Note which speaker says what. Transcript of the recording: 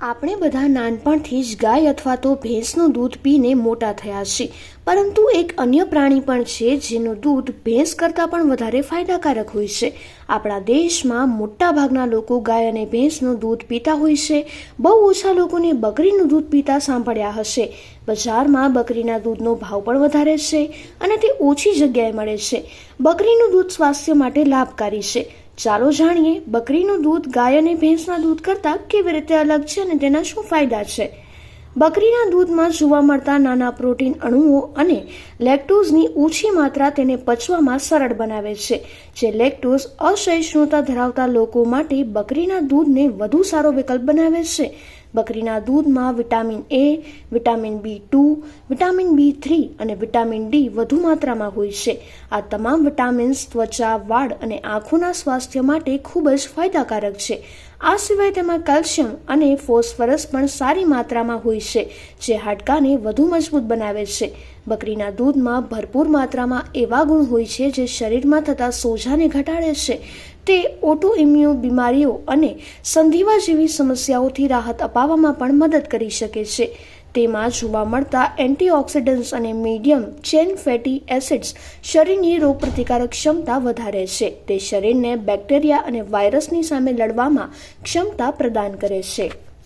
Speaker 1: આપણે બધા નાનપણથી જ ગાય અથવા તો ભેંસનું દૂધ પીને મોટા થયા છીએ. પરંતુ એક અન્ય પ્રાણી પણ છે જેનું દૂધ ભેંસ કરતાં પણ વધારે ફાયદાકારક હોય છે. આપણા દેશમાં મોટાભાગના લોકો ગાય અને ભેંસનું દૂધ પીતા હોય છે. બહુ ઓછા લોકોને બકરીનું દૂધ પીતા સાંભળ્યા હશે. બજારમાં બકરીના દૂધનો ભાવ પણ વધારે છે અને તે ઓછી જગ્યાએ મળે છે. બકરીનું દૂધ સ્વાસ્થ્ય માટે લાભકારી છે. ચાલો જાણીએ, બકરીનું દૂધ ગાય અને ભેંસના દૂધ કરતાં કેવી રીતે અલગ છે અને તેના શું ફાયદા છે? બકરીના દૂધમાં જોવા મળતા નાના પ્રોટીન અણુઓ અને લેક્ટોઝની ઓછી માત્રા તેને પચવામાં સરળ બનાવે છે, જે લેક્ટોઝ અસહિષ્ણુતા ધરાવતા લોકો માટે બકરીના દૂધને વધુ સારો વિકલ્પ બનાવે છે. બકરીના દૂધમાં vitamin A vitamin B two vitamin B three અને વિટામિન ડી વધુ માત્રામાં હોય છે. આ તમામ વિટામિન્સ ત્વચા, વાળ અને આંખોના સ્વાસ્થ્ય માટે ખૂબ જ ફાયદાકારક છે. આ સિવાય તેમાં કેલ્શિયમ અને ફોસ્ફરસ પણ સારી માત્રામાં હોય છે, જે હાડકાને વધુ મજબૂત બનાવે છે. બકરીના દૂધમાં ભરપૂર માત્રામાં એવા ગુણ હોય છે જે શરીરમાં થતા સોજાને ઘટાડે છે. તે ઓટો ઇમ્યુન બીમારીઓ અને સંધિવા જેવી સમસ્યાઓથી રાહત અપાવવામાં પણ મદદ કરી શકે છે. તેમાં જોવા મળતા એન્ટીઓક્સિડન્ટ્સ અને મીડિયમ ચેન ફેટી એસિડ્સ શરીરની રોગપ્રતિકારક ક્ષમતા વધારે છે. તે શરીરને બેક્ટેરિયા અને વાયરસની સામે લડવામાં ક્ષમતા પ્રદાન કરે છે.